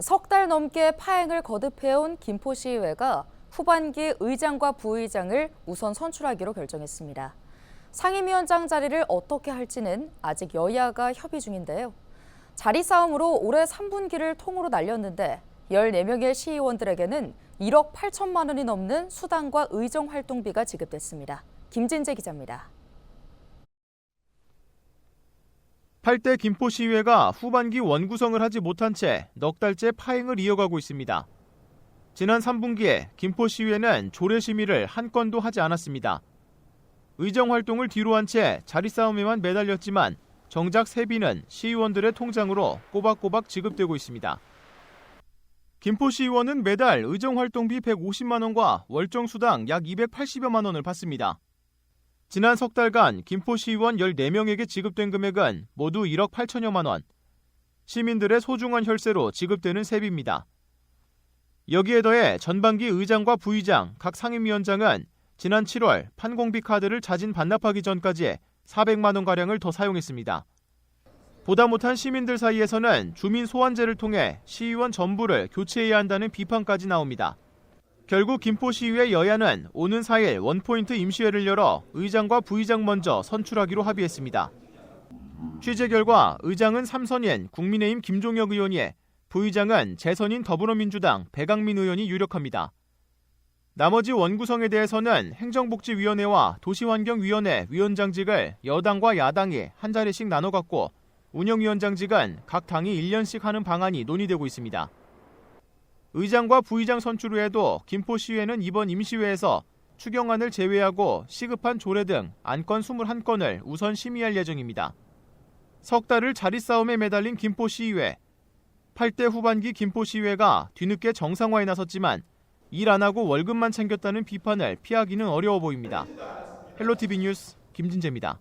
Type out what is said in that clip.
석 달 넘게 파행을 거듭해온 김포시의회가 후반기 의장과 부의장을 우선 선출하기로 결정했습니다. 상임위원장 자리를 어떻게 할지는 아직 여야가 협의 중인데요. 자리 싸움으로 올해 3분기를 통으로 날렸는데 14명의 시의원들에게는 1억 8천만 원이 넘는 수당과 의정 활동비가 지급됐습니다. 김진재 기자입니다. 8대 김포시의회가 후반기 원구성을 하지 못한 채 넉 달째 파행을 이어가고 있습니다. 지난 3분기에 김포시의회는 조례 심의를 한 건도 하지 않았습니다. 의정 활동을 뒤로 한 채 자리 싸움에만 매달렸지만 정작 세비는 시의원들의 통장으로 꼬박꼬박 지급되고 있습니다. 김포시의원은 매달 의정 활동비 150만 원과 월정 수당 약 280여만 원을 받습니다. 지난 석 달간 김포시의원 14명에게 지급된 금액은 모두 1억 8천여만 원. 시민들의 소중한 혈세로 지급되는 세비입니다. 여기에 더해 전반기 의장과 부의장, 각 상임위원장은 지난 7월 판공비 카드를 자진 반납하기 전까지 400만 원가량을 더 사용했습니다. 보다 못한 시민들 사이에서는 주민 소환제를 통해 시의원 전부를 교체해야 한다는 비판까지 나옵니다. 결국 김포시의회 여야는 오는 4일 원포인트 임시회를 열어 의장과 부의장 먼저 선출하기로 합의했습니다. 취재 결과 의장은 삼선인 국민의힘 김종혁 의원이 부의장은 재선인 더불어민주당 배강민 의원이 유력합니다. 나머지 원구성에 대해서는 행정복지위원회와 도시환경위원회 위원장직을 여당과 야당이 한 자리씩 나눠 갖고 운영위원장직은 각 당이 1년씩 하는 방안이 논의되고 있습니다. 의장과 부의장 선출 후에도 김포시의회는 이번 임시회에서 추경안을 제외하고 시급한 조례 등 안건 21건을 우선 심의할 예정입니다. 석 달을 자리 싸움에 매달린 김포시의회. 8대 후반기 김포시의회가 뒤늦게 정상화에 나섰지만 일 안 하고 월급만 챙겼다는 비판을 피하기는 어려워 보입니다. 헬로티비 뉴스 김진재입니다.